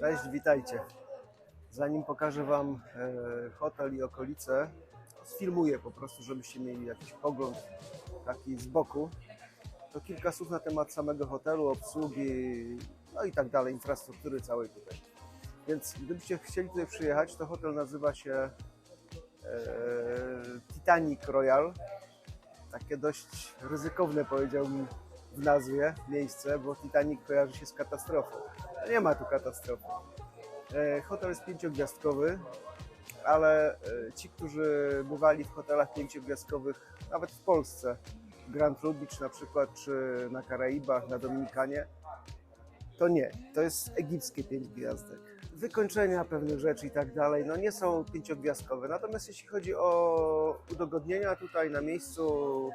Cześć, witajcie. Zanim pokażę Wam e, hotel i okolice, sfilmuję po prostu, żebyście mieli jakiś pogląd taki z boku. To kilka słów na temat samego hotelu, obsługi, no i tak dalej, infrastruktury całej tutaj. Więc gdybyście chcieli tutaj przyjechać, to hotel nazywa się e, Titanic Royal. Takie dość ryzykowne powiedziałbym w nazwie miejsce, bo Titanic kojarzy się z katastrofą. Nie ma tu katastrofy. E, Hotel jest pięciogwiazdkowy, ale e, ci, którzy bywali w hotelach pięciogwiazdkowych, nawet w Polsce, Grand Lubicz na przykład, czy na Karaibach, na Dominikanie, to nie. To jest egipskie pięć gwiazdek. Wykończenia pewnych rzeczy i tak dalej, no nie są pięciogwiazdkowe. Natomiast jeśli chodzi o udogodnienia tutaj na miejscu,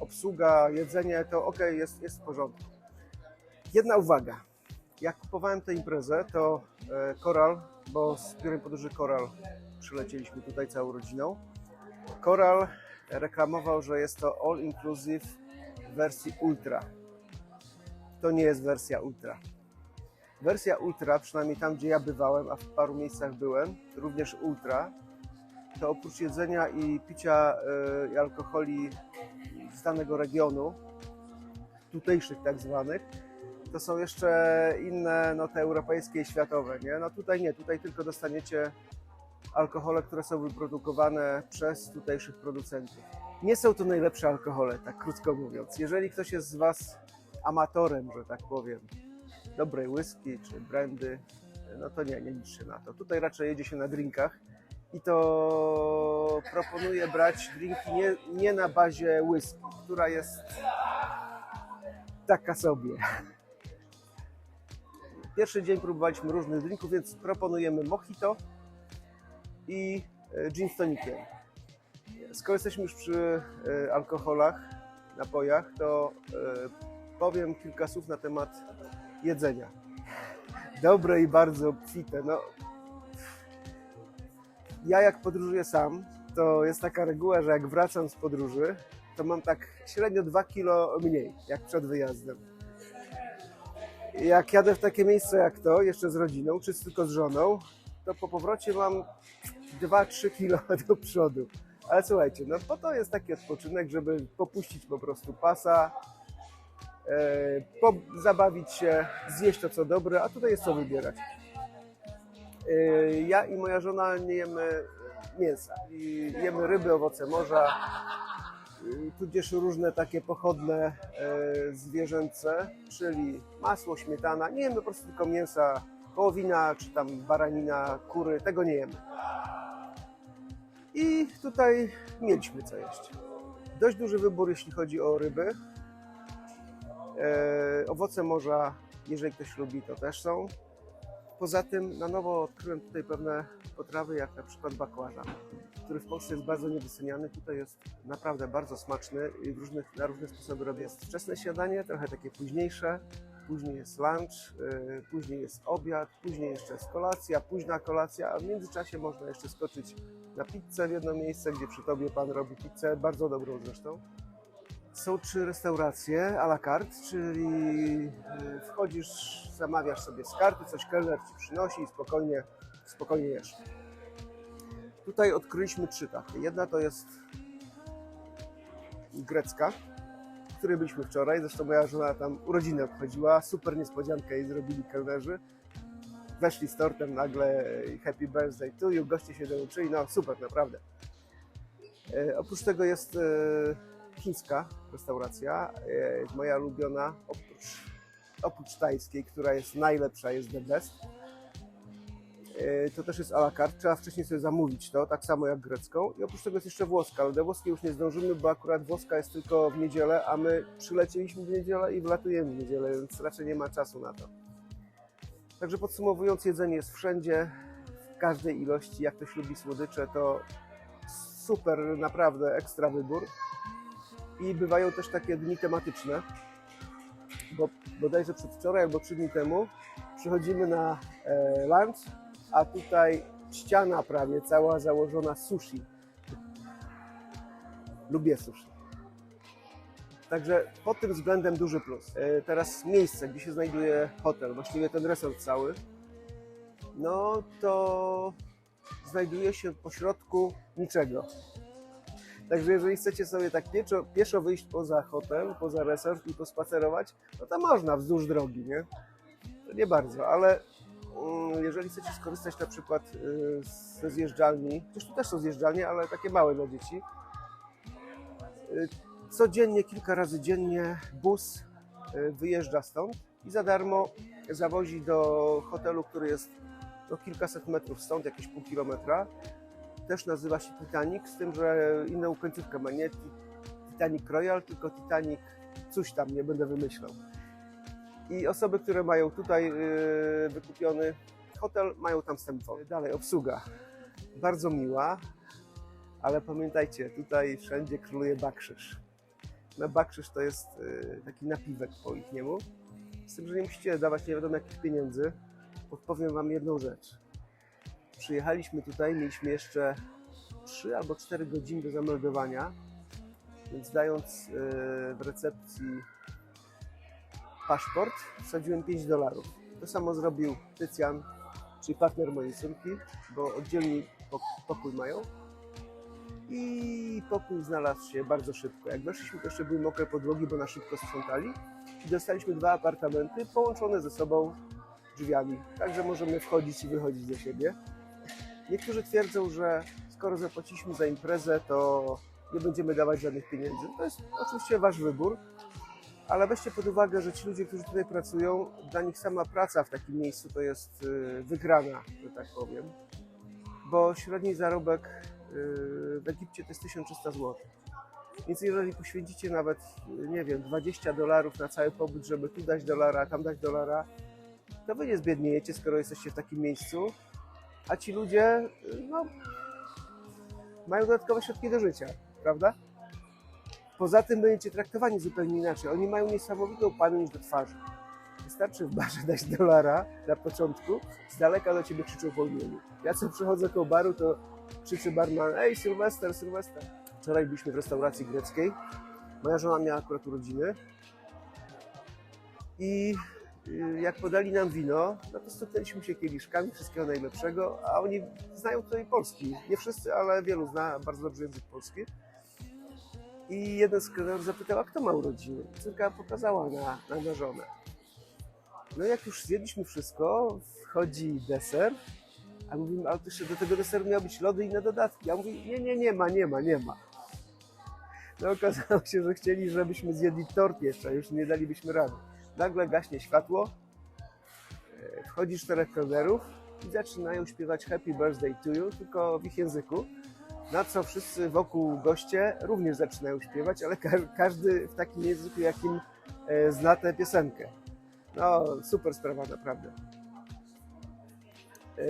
obsługa, jedzenie, to ok, jest, jest w porządku. Jedna uwaga. Jak kupowałem tę imprezę, to e, Koral, bo z biurem podróży Koral przylecieliśmy tutaj całą rodziną. Koral reklamował, że jest to all inclusive w wersji ultra. To nie jest wersja ultra. Wersja ultra, przynajmniej tam gdzie ja bywałem, a w paru miejscach byłem, również ultra, to oprócz jedzenia i picia e, i alkoholi z danego regionu, tutejszych tak zwanych, to są jeszcze inne, no te europejskie i światowe, nie? No tutaj nie, tutaj tylko dostaniecie alkohole, które są wyprodukowane przez tutejszych producentów. Nie są to najlepsze alkohole, tak krótko mówiąc. Jeżeli ktoś jest z Was amatorem, że tak powiem, dobrej whisky czy brandy, no to nie, nie liczcie na to. Tutaj raczej jedzie się na drinkach i to proponuję brać drinki nie, nie na bazie whisky, która jest taka sobie. Pierwszy dzień próbowaliśmy różnych drinków, więc proponujemy mojito i e, gin z tonikiem. Skoro jesteśmy już przy e, alkoholach, napojach, to e, powiem kilka słów na temat jedzenia. Dobre i bardzo obfite. No, ja jak podróżuję sam, to jest taka reguła, że jak wracam z podróży, to mam tak średnio 2 kilo mniej, jak przed wyjazdem. Jak jadę w takie miejsce jak to, jeszcze z rodziną, czy tylko z żoną, to po powrocie mam 2-3 kilo do przodu. Ale słuchajcie, no po to jest taki odpoczynek, żeby popuścić po prostu pasa, e, zabawić się, zjeść to co dobre, a tutaj jest co wybierać. E, ja i moja żona nie jemy mięsa. I jemy ryby, owoce morza, tudzież różne takie pochodne e, zwierzęce, czyli masło, śmietana. Nie jemy po prostu tylko mięsa, wołowina, czy tam baranina, kury, tego nie jemy. I tutaj mieliśmy co jeść. Dość duży wybór, jeśli chodzi o ryby. E, owoce morza, jeżeli ktoś lubi, to też są. Poza tym na nowo odkryłem tutaj pewne potrawy, jak na przykład bakłażan, który w Polsce jest bardzo niedoceniany. Tutaj jest naprawdę bardzo smaczny i w różnych, na różne sposoby robię. Jest wczesne śniadanie, trochę takie późniejsze, później jest lunch, yy, później jest obiad, później jeszcze jest kolacja, późna kolacja, a w międzyczasie można jeszcze skoczyć na pizzę w jedno miejsce, gdzie przy Tobie Pan robi pizzę, bardzo dobrą zresztą. Są trzy restauracje à la carte, czyli y, wchodzisz, zamawiasz sobie z karty, coś kelner ci przynosi i spokojnie, spokojnie jesz. Tutaj odkryliśmy trzy takie. Jedna to jest grecka, w której byliśmy wczoraj. Zresztą moja żona tam urodziny obchodziła. Super niespodziankę jej zrobili kelnerzy. Weszli z tortem nagle happy birthday to you, goście się dołączyli. No super, naprawdę. E, oprócz tego jest e, chińska restauracja, e, moja ulubiona, oprócz, oprócz tajskiej, która jest najlepsza, jest the best. E, To też jest à la carte, trzeba wcześniej sobie zamówić to, tak samo jak grecką. I oprócz tego jest jeszcze włoska, ale do włoskiej już nie zdążymy, bo akurat włoska jest tylko w niedzielę, a my przylecieliśmy w niedzielę i wlatujemy w niedzielę, więc raczej nie ma czasu na to. Także podsumowując, jedzenie jest wszędzie, w każdej ilości. Jak ktoś lubi słodycze, to super, naprawdę ekstra wybór. I bywają też takie dni tematyczne, bo bodajże przedwczoraj albo trzy dni temu przychodzimy na e, lunch, a tutaj ściana prawie cała założona sushi. Lubię sushi. Także pod tym względem duży plus. E, teraz miejsce, gdzie się znajduje hotel, właściwie ten resort cały. no to znajduje się pośrodku niczego. Także jeżeli chcecie sobie tak pieczo, pieszo wyjść poza hotel, poza resort i pospacerować, no to można wzdłuż drogi, nie? To nie bardzo, ale mm, jeżeli chcecie skorzystać na przykład y, ze zjeżdżalni, przecież tu też są zjeżdżalnie, ale takie małe dla dzieci, y, codziennie, kilka razy dziennie bus y, wyjeżdża stąd i za darmo zawozi do hotelu, który jest no, kilkaset metrów stąd, jakieś pół kilometra. Też nazywa się Titanic, z tym, że inną końcówkę ma nie Ti- Titanic Royal, tylko Titanic coś tam, nie będę wymyślał. I osoby, które mają tutaj yy, wykupiony hotel, mają tam wstępną. Dalej, obsługa. Bardzo miła, ale pamiętajcie, tutaj wszędzie króluje bakrzyż. Na bakrzyż to jest yy, taki napiwek po ich niemu. Z tym, że nie musicie dawać nie wiadomo jakich pieniędzy. Podpowiem Wam jedną rzecz. Przyjechaliśmy tutaj, mieliśmy jeszcze 3 albo 4 godziny do zameldowania, więc dając yy, w recepcji paszport, wsadziłem 5 dolarów. To samo zrobił Tycjan, czyli partner mojej córki, bo oddzielny pok- pokój mają. I pokój znalazł się bardzo szybko. Jak weszliśmy, to jeszcze były mokre podłogi, bo na szybko sprzątali. I dostaliśmy dwa apartamenty połączone ze sobą drzwiami. Także możemy wchodzić i wychodzić do siebie. Niektórzy twierdzą, że skoro zapłaciliśmy za imprezę, to nie będziemy dawać żadnych pieniędzy. To jest oczywiście Wasz wybór, ale weźcie pod uwagę, że ci ludzie, którzy tutaj pracują, dla nich sama praca w takim miejscu to jest y, wygrana, że tak powiem. Bo średni zarobek y, w Egipcie to jest 1300 zł. Więc jeżeli poświęcicie nawet, nie wiem, 20 dolarów na cały pobyt, żeby tu dać dolara, tam dać dolara, to wy nie zbiedniejecie, skoro jesteście w takim miejscu, a ci ludzie, no, mają dodatkowe środki do życia, prawda? Poza tym będziecie traktowani zupełnie inaczej. Oni mają niesamowitą pamięć do twarzy. Wystarczy w barze dać dolara na początku, z daleka do ciebie krzyczą w olmieniu. Ja co przychodzę koło baru, to krzyczy barman, ej Sylwester, Sylwester. Wczoraj byliśmy w restauracji greckiej. Moja żona miała akurat urodziny. I jak podali nam wino, no to stopnęliśmy się kieliszkami, wszystkiego najlepszego, a oni znają tutaj polski. Nie wszyscy, ale wielu zna bardzo dobrze język polski. I jeden z kelnerów zapytał, a kto ma urodziny? Córka pokazała na, na, na żonę. No jak już zjedliśmy wszystko, wchodzi deser, a mówimy, ale jeszcze do tego deseru miały być lody i inne dodatki. Ja mówię, nie, nie, nie ma, nie ma, nie ma. No okazało się, że chcieli, żebyśmy zjedli tort jeszcze, już nie dalibyśmy rady. Nagle gaśnie światło, e, wchodzi czterech kelnerów i zaczynają śpiewać Happy Birthday to You, tylko w ich języku. Na co wszyscy wokół goście również zaczynają śpiewać, ale ka każdy w takim języku, jakim e, zna tę piosenkę. No, super sprawa, naprawdę. E,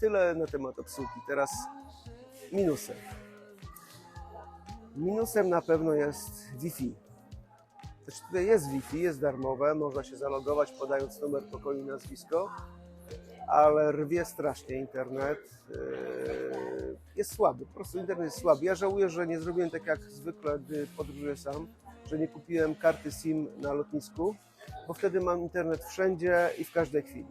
tyle na temat obsługi. Teraz minusy. Minusem na pewno jest Wi-Fi. Znaczy tutaj jest Wi-Fi, jest darmowe, można się zalogować podając numer pokoju i nazwisko, ale rwie strasznie internet. Yy, Jest słaby, po prostu internet jest słaby. Ja żałuję, że nie zrobiłem tak jak zwykle, gdy podróżuję sam, że nie kupiłem karty SIM na lotnisku, bo wtedy mam internet wszędzie i w każdej chwili.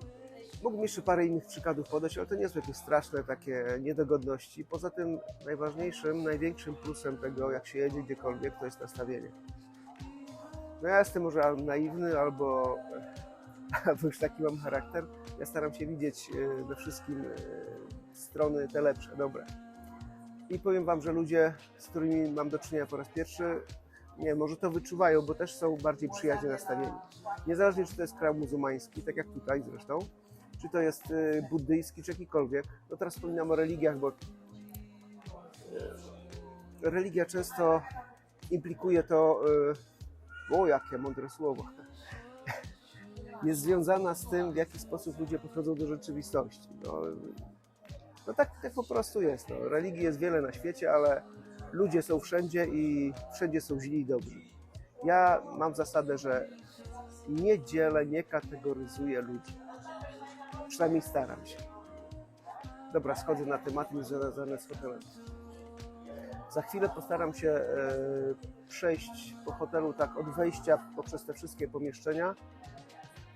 Mógłbym jeszcze parę innych przykładów podać, ale to nie są jakieś straszne takie niedogodności. Poza tym najważniejszym, największym plusem tego, jak się jedzie gdziekolwiek, to jest nastawienie. No ja jestem może naiwny, albo, albo już taki mam charakter. Ja staram się widzieć e, we wszystkim e, strony te lepsze, dobre. I powiem Wam, że ludzie, z którymi mam do czynienia po raz pierwszy, nie, może to wyczuwają, bo też są bardziej przyjaźnie nastawieni. Niezależnie, czy to jest kraj muzułmański, tak jak tutaj zresztą, czy to jest y, buddyjski, czy jakikolwiek. No teraz wspominam o religiach, bo religia często implikuje to, o jakie mądre słowo, jest związana z tym, w jaki sposób ludzie podchodzą do rzeczywistości. No, no tak, tak po prostu jest. No. Religii jest wiele na świecie, ale ludzie są wszędzie i wszędzie są źli i dobrzy. Ja mam zasadę, że nie dzielę, nie kategoryzuję ludzi. Przynajmniej staram się. Dobra, schodzę na tematy związane z hotelem. Za chwilę postaram się e, przejść po hotelu tak od wejścia poprzez te wszystkie pomieszczenia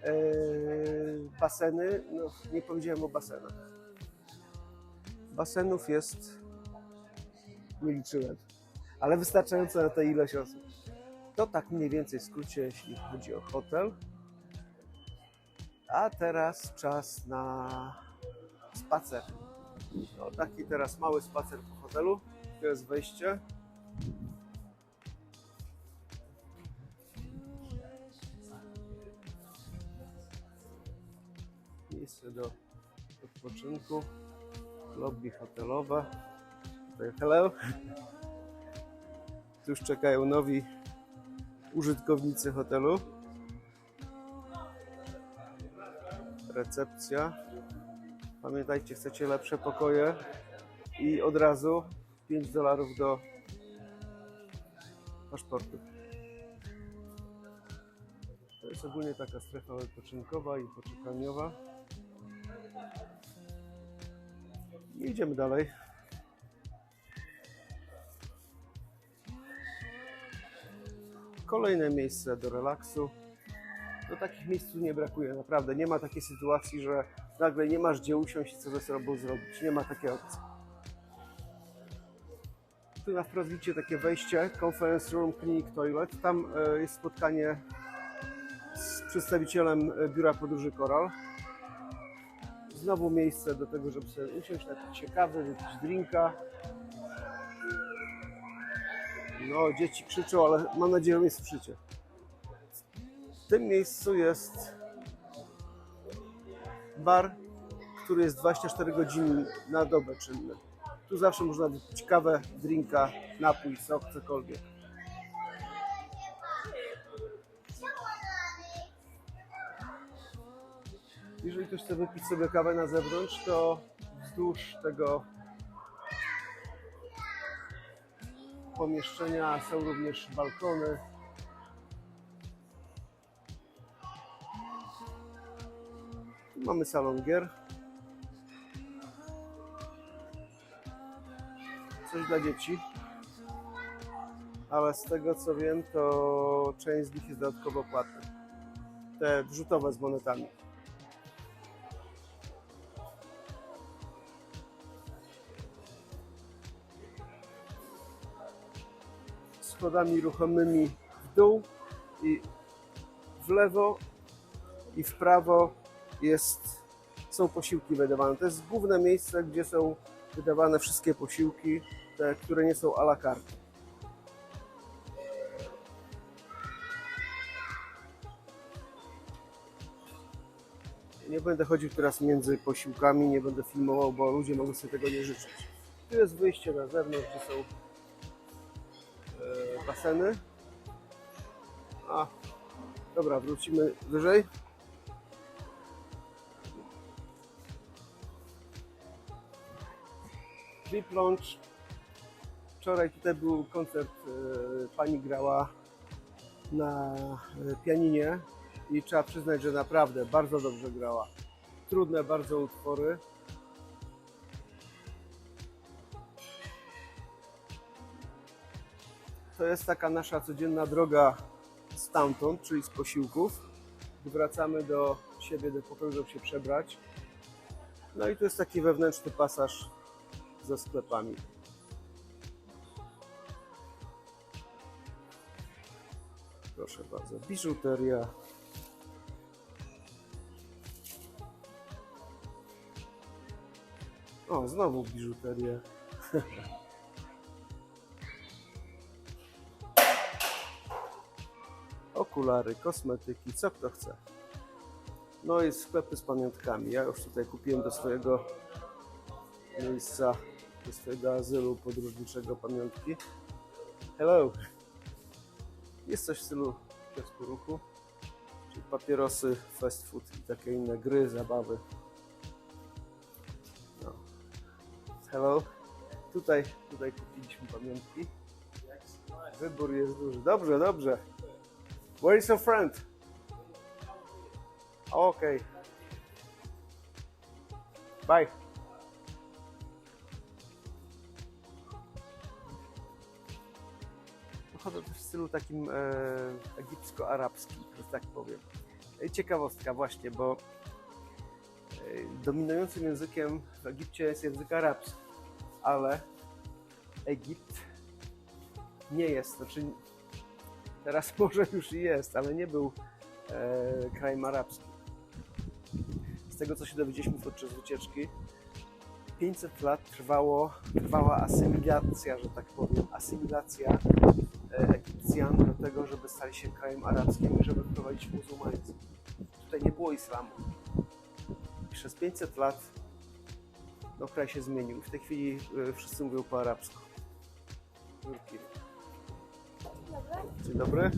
Eee, baseny, no nie powiedziałem o basenach. Basenów jest, nie liczyłem, ale wystarczająco na tę ilość osób. To tak mniej więcej w skrócie, jeśli chodzi o hotel. A teraz czas na spacer. No, taki teraz mały spacer po hotelu. To jest wejście. Miejsce do odpoczynku. Lobby hotelowe. Hello. Tu już czekają nowi użytkownicy hotelu. Recepcja. Pamiętajcie, chcecie lepsze pokoje i od razu 5 dolarów do paszportu. To jest ogólnie taka strefa wypoczynkowa i poczekaniowa. I idziemy dalej. Kolejne miejsce do relaksu. No takich miejsc nie brakuje, naprawdę. Nie ma takiej sytuacji, że nagle nie masz gdzie usiąść i co ze sobą zrobić. Nie ma takiej opcji. Na wprost takie wejście, Conference Room, Clinic Toilet. Tam e, jest spotkanie z przedstawicielem e, biura podróży Coral. Znowu miejsce do tego, żeby sobie usiąść, napić się kawy, wypić drinka. No, dzieci krzyczą, ale mam nadzieję, że mnie słyszycie. W tym miejscu jest bar, który jest 24 godziny na dobę czynny. Tu zawsze można wypić kawę, drinka, napój, sok, cokolwiek. Jeżeli ktoś chce wypić sobie kawę na zewnątrz, to wzdłuż tego pomieszczenia są również balkony. Tu mamy salon gier. Coś dla dzieci. Ale z tego co wiem, to część z nich jest dodatkowo płatna. Te wrzutowe z monetami. Schodami ruchomymi w dół i w lewo i w prawo jest, są posiłki wydawane. To jest główne miejsce, gdzie są wydawane wszystkie posiłki, te, które nie są à la carte. Nie będę chodził teraz między posiłkami, nie będę filmował, bo ludzie mogą sobie tego nie życzyć. Tu jest wyjście na zewnątrz, gdzie są e, baseny. A, dobra, wrócimy wyżej. Deep Launch. Wczoraj tutaj był koncert, e, pani grała na e, pianinie i trzeba przyznać, że naprawdę bardzo dobrze grała. Trudne bardzo utwory. To jest taka nasza codzienna droga stamtąd, czyli z posiłków. Wracamy do siebie, do pokoju, żeby się przebrać. No i to jest taki wewnętrzny pasaż ze sklepami. Bardzo, biżuteria. O, znowu biżuteria. Okulary, kosmetyki, co kto chce. No i sklepy z pamiątkami. Ja już tutaj kupiłem do swojego miejsca, do swojego azylu podróżniczego pamiątki. Hello! Jest coś w stylu kiosku ruchu, czyli papierosy, fast food i takie inne gry, zabawy. No. Hello! Tutaj, tutaj kupiliśmy pamiątki. Wybór jest duży. Dobrze, dobrze. Where is your friend? Okay. Bye. Stylu takim e, egipsko-arabskim, że tak powiem. Ciekawostka właśnie, bo e, dominującym językiem w Egipcie jest język arabski, ale Egipt nie jest, znaczy teraz może już i jest, ale nie był e, krajem arabskim. Z tego co się dowiedzieliśmy podczas wycieczki, 500 lat trwało, trwała asymilacja, że tak powiem, asymilacja Egipcjan do tego, żeby stali się krajem arabskim i żeby wprowadzić muzułmaństwo. Tutaj nie było islamu. Przez 500 lat no, kraj się zmienił. W tej chwili e, wszyscy mówią po arabsku. Turki. Dzień dobry.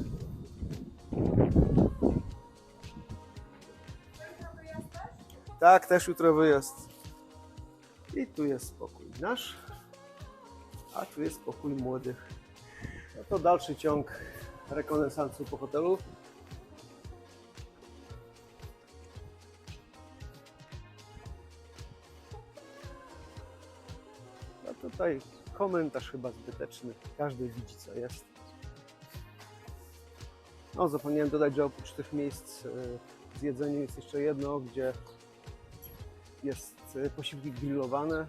Tak, też jutro wyjazd. I tu jest spokój nasz, a tu jest spokój młodych. No to dalszy ciąg rekonesansu po hotelu. No tutaj komentarz chyba zbyteczny. Każdy widzi co jest. No zapomniałem dodać, że oprócz tych miejsc e, z jedzeniem jest jeszcze jedno, gdzie jest e, posiłki grillowane.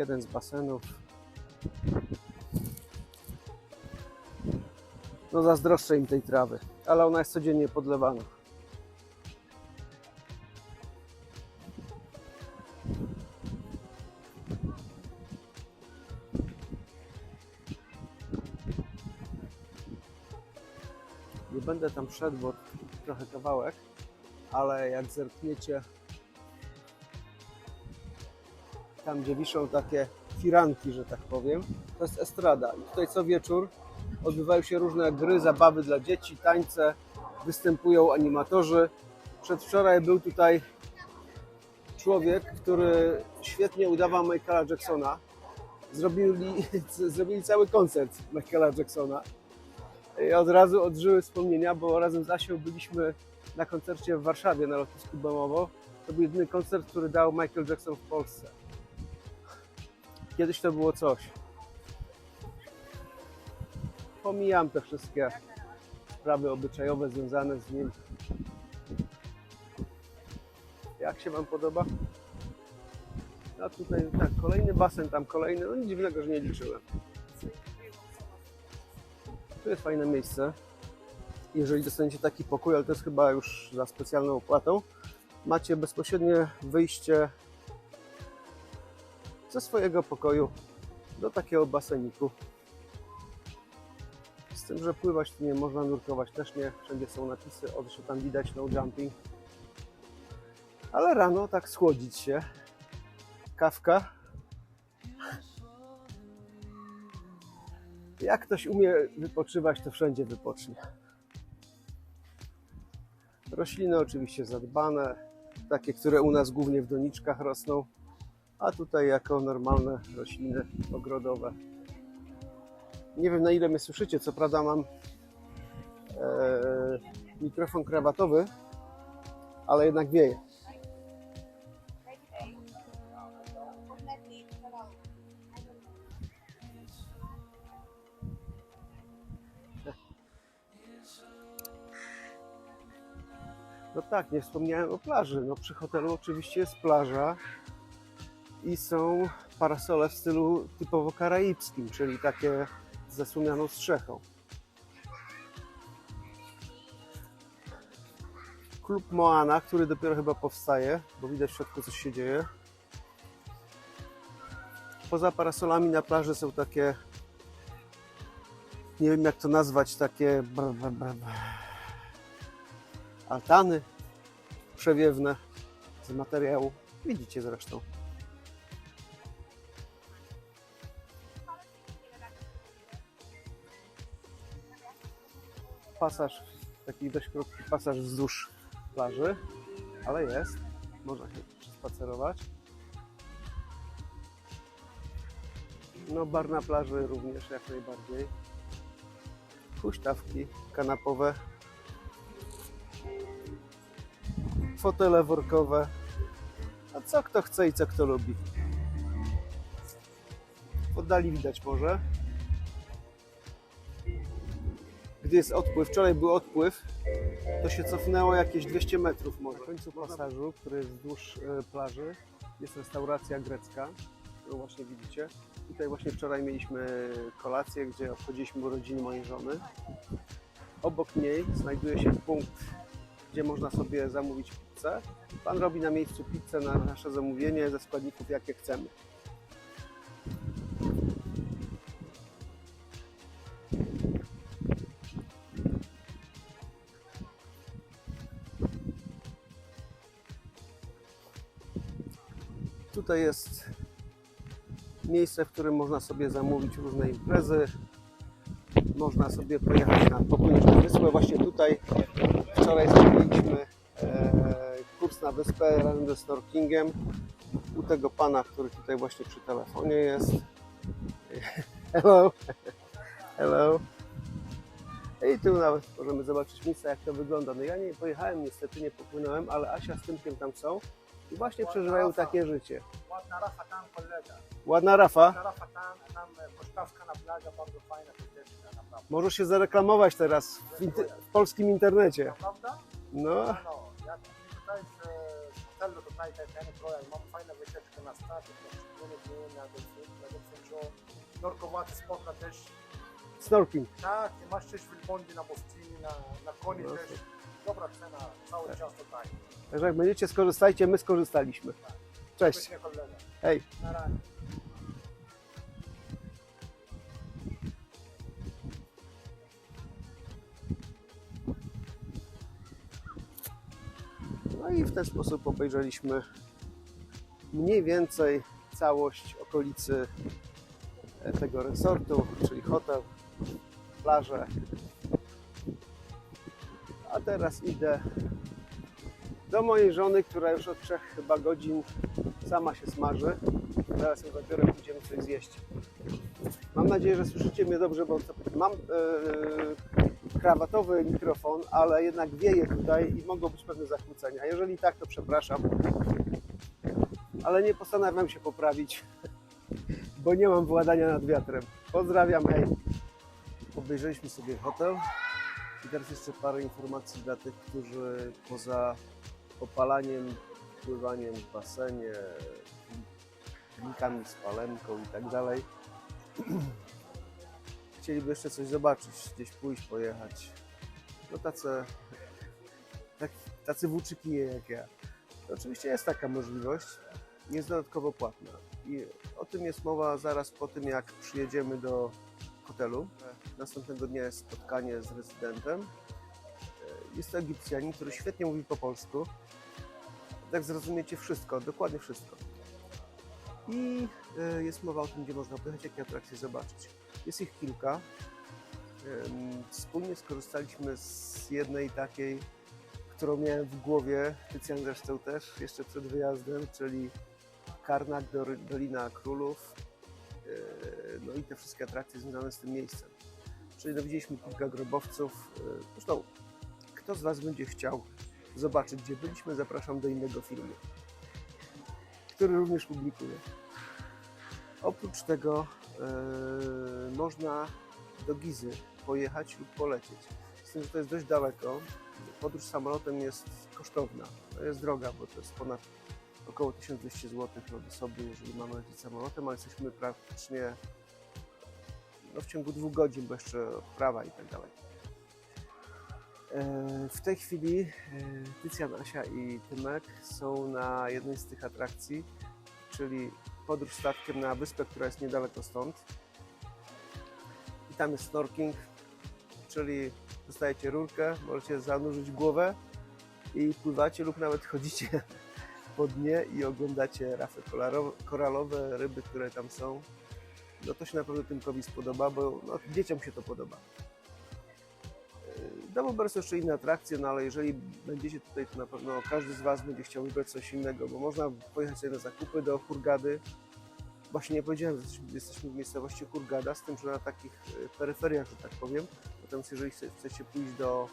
Jeden z basenów. No zazdroszczę im tej trawy, ale ona jest codziennie podlewana. Nie będę tam szedł, bo trochę kawałek, ale jak zerkniecie tam, gdzie wiszą takie firanki, że tak powiem, to jest estrada. I tutaj co wieczór odbywają się różne gry, zabawy dla dzieci, tańce, występują animatorzy. Przedwczoraj był tutaj człowiek, który świetnie udawał Michaela Jacksona. Zrobili, zrobili cały koncert Michaela Jacksona. I od razu odżyły wspomnienia, bo razem z Asią byliśmy na koncercie w Warszawie na lotnisku Bemowo. To był jedyny koncert, który dał Michael Jackson w Polsce. Kiedyś to było coś. Pomijam te wszystkie sprawy obyczajowe związane z nim. Jak się Wam podoba? A tutaj tak, kolejny basen, tam kolejny. No nic dziwnego, że nie liczyłem. Tu jest fajne miejsce. Jeżeli dostaniecie taki pokój, ale to jest chyba już za specjalną opłatą, macie bezpośrednie wyjście ze swojego pokoju do takiego baseniku. Z tym, że pływać tu nie można, nurkować też nie. Wszędzie są napisy, o że tam widać no jumping. Ale rano tak schłodzić się. Kawka. Jak ktoś umie wypoczywać, to wszędzie wypocznie. Rośliny oczywiście zadbane, takie, które u nas głównie w doniczkach rosną, a tutaj jako normalne rośliny ogrodowe. Nie wiem na ile mnie słyszycie, co prawda mam e, mikrofon krawatowy, ale jednak wieje. No tak, nie wspomniałem o plaży. No przy hotelu oczywiście jest plaża i są parasole w stylu typowo karaibskim, czyli takie z zasłonianą strzechą. Klub Moana, który dopiero chyba powstaje, bo widać w środku coś się dzieje. Poza parasolami na plaży są takie, nie wiem jak to nazwać, takie altany przewiewne z materiału. Widzicie zresztą. Pasaż, taki dość krótki pasaż wzdłuż plaży, ale jest. Można się spacerować. No bar na plaży również jak najbardziej. Huśtawki kanapowe fotele workowe. A co kto chce i co kto lubi. W oddali widać morze. Gdy jest odpływ. Wczoraj był odpływ, to się cofnęło jakieś 200 metrów może. W końcu pasażu, który jest wzdłuż e, plaży, jest restauracja grecka, którą właśnie widzicie. Tutaj właśnie wczoraj mieliśmy kolację, gdzie obchodziliśmy urodziny mojej żony. Obok niej znajduje się punkt, gdzie można sobie zamówić pizzę. Pan robi na miejscu pizzę na nasze zamówienie ze składników, jakie chcemy. Tutaj jest miejsce, w którym można sobie zamówić różne imprezy. Można sobie pojechać na na wyspę. Właśnie tutaj wczoraj zrobiliśmy e, kurs na wyspę razem ze snorkingiem u tego pana, który tutaj właśnie przy telefonie jest. Hello. Hello. I tu nawet możemy zobaczyć miejsce, jak to wygląda. No ja nie pojechałem, niestety nie popłynąłem, ale Asia z Tymkiem tam są i właśnie przeżywają takie życie. Ładna rafa tam kolega. Ładna Rafa. Ładna rafa tam, tam e, posztawka na plaża, bardzo fajna naprawdę. Możesz się zareklamować teraz w, inter- w polskim internecie. Prawda? No, No, ja tutaj z, hotelu tutaj ten ten projekt, mam fajną wycieczkę na statek, na szczególnie na Norkowaty też. snorking. Tak, i masz też wielbłądy na Bostyni, na, na koni No, też. Dobra cena, cały czas tutaj. Także jak będziecie, skorzystajcie, my skorzystaliśmy. Cześć. Świetnie kolega. Hej. Na razie. No i w ten sposób obejrzeliśmy mniej więcej całość okolicy tego resortu, czyli hotel, plażę. A teraz idę do mojej żony, która już od trzech chyba godzin sama się smaży. Zaraz ją zabiorę, pójdziemy coś zjeść. Mam nadzieję, że słyszycie mnie dobrze, bo mam e, krawatowy mikrofon, ale jednak wieje tutaj i mogą być pewne zakłócenia. Jeżeli tak, to przepraszam. Ale nie postanawiam się poprawić, bo nie mam władania nad wiatrem. Pozdrawiam, hej. Obejrzeliśmy sobie hotel i teraz jeszcze parę informacji dla tych, którzy poza opalaniem, pływaniem w basenie, filmikami z palemką i tak dalej, chcieliby jeszcze coś zobaczyć, gdzieś pójść, pojechać. No tacy, tak, tacy włóczykije jak ja. To oczywiście jest taka możliwość, jest dodatkowo płatna. I o tym jest mowa zaraz po tym, jak przyjedziemy do hotelu. Następnego dnia jest spotkanie z rezydentem. Jest to Egipcjanin, który świetnie mówi po polsku. Tak zrozumiecie wszystko, dokładnie wszystko. I e, jest mowa o tym, gdzie można pojechać, jakie atrakcje zobaczyć. Jest ich kilka. Wspólnie skorzystaliśmy z jednej takiej, którą miałem w głowie, Tycjan zresztą też, jeszcze przed wyjazdem, czyli Karnak, Dolina Królów, e, no i te wszystkie atrakcje związane z tym miejscem. Czyli dowiedzieliśmy kilka grobowców. e, Zresztą, kto z Was będzie chciał zobaczyć, gdzie byliśmy, zapraszam do innego filmu, który również publikuję. Oprócz tego e, można do Gizy pojechać lub polecieć. Z tym, że to jest dość daleko. Podróż samolotem jest kosztowna. To jest droga, bo to jest ponad około 1200 zł na osoby, jeżeli mamy lecieć samolotem, ale jesteśmy praktycznie no, w ciągu dwóch godzin, bo jeszcze odprawa i tak dalej. E, W tej chwili e, Tycjan, Asia i Tymek są na jednej z tych atrakcji, czyli podróż statkiem na wyspę, która jest niedaleko stąd. I tam jest snorking, czyli dostajecie rurkę, możecie zanurzyć głowę i pływacie lub nawet chodzicie po dnie i oglądacie rafy koralowe, ryby, które tam są. No to się na pewno Tymkowi spodoba, bo no, dzieciom się to podoba. Yy, Domober są jeszcze inne atrakcje, no ale jeżeli będziecie tutaj, to na pewno każdy z Was będzie chciał wybrać coś innego, bo można pojechać sobie na zakupy do Hurgady. Właśnie nie powiedziałem, że jesteśmy- w miejscowości Hurgada, z tym, że na takich e, peryferiach, że tak powiem. Natomiast jeżeli chce- chcecie pójść do,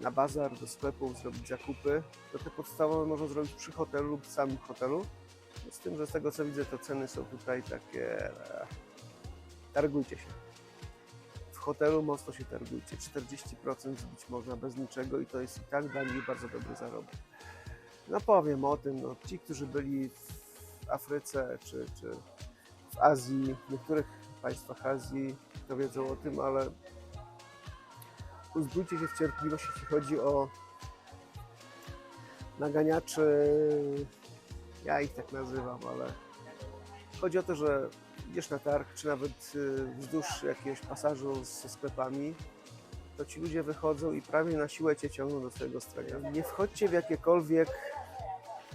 na bazar, do sklepu, zrobić zakupy, to te podstawowe można zrobić przy hotelu lub samym hotelu. Z tym, że z tego co widzę, to ceny są tutaj takie... E, targujcie się. W hotelu mocno się targujcie. 40% zbić można bez niczego i to jest i tak dla nich bardzo dobry zarobek. No powiem o tym, no, ci, którzy byli w Afryce czy, czy w Azji, w niektórych państwach Azji, to wiedzą o tym, ale uzbrójcie się w cierpliwość, jeśli chodzi o naganiaczy, ja ich tak nazywam, ale chodzi o to, że idziesz na targ, czy nawet y, wzdłuż jakiegoś pasażu ze sklepami, to ci ludzie wychodzą i prawie na siłę cię ciągną do swojego strony. Nie wchodźcie w jakiekolwiek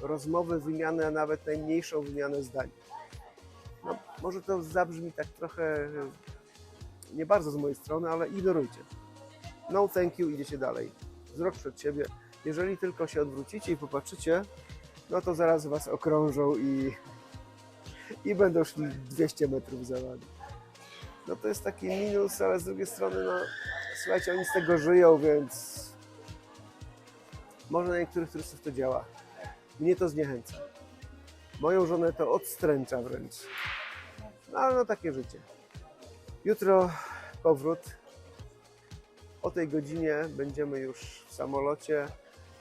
rozmowy, wymianę, a nawet najmniejszą wymianę zdań. No, może to zabrzmi tak trochę nie bardzo z mojej strony, ale ignorujcie. No thank you, idziecie dalej. Wzrok przed siebie. Jeżeli tylko się odwrócicie i popatrzycie, no to zaraz was okrążą i, i będą szli 200 metrów za wami. No to jest taki minus, ale z drugiej strony, no słuchajcie, oni z tego żyją, więc może na niektórych turystów to działa. Mnie to zniechęca. Moją żonę to odstręcza wręcz. No ale no takie życie. Jutro powrót. O tej godzinie będziemy już w samolocie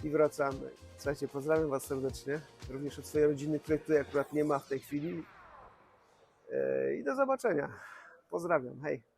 i wracamy. Słuchajcie, pozdrawiam Was serdecznie. Również od swojej rodziny, której tutaj akurat nie ma w tej chwili. Yy, I do zobaczenia. Pozdrawiam. Hej.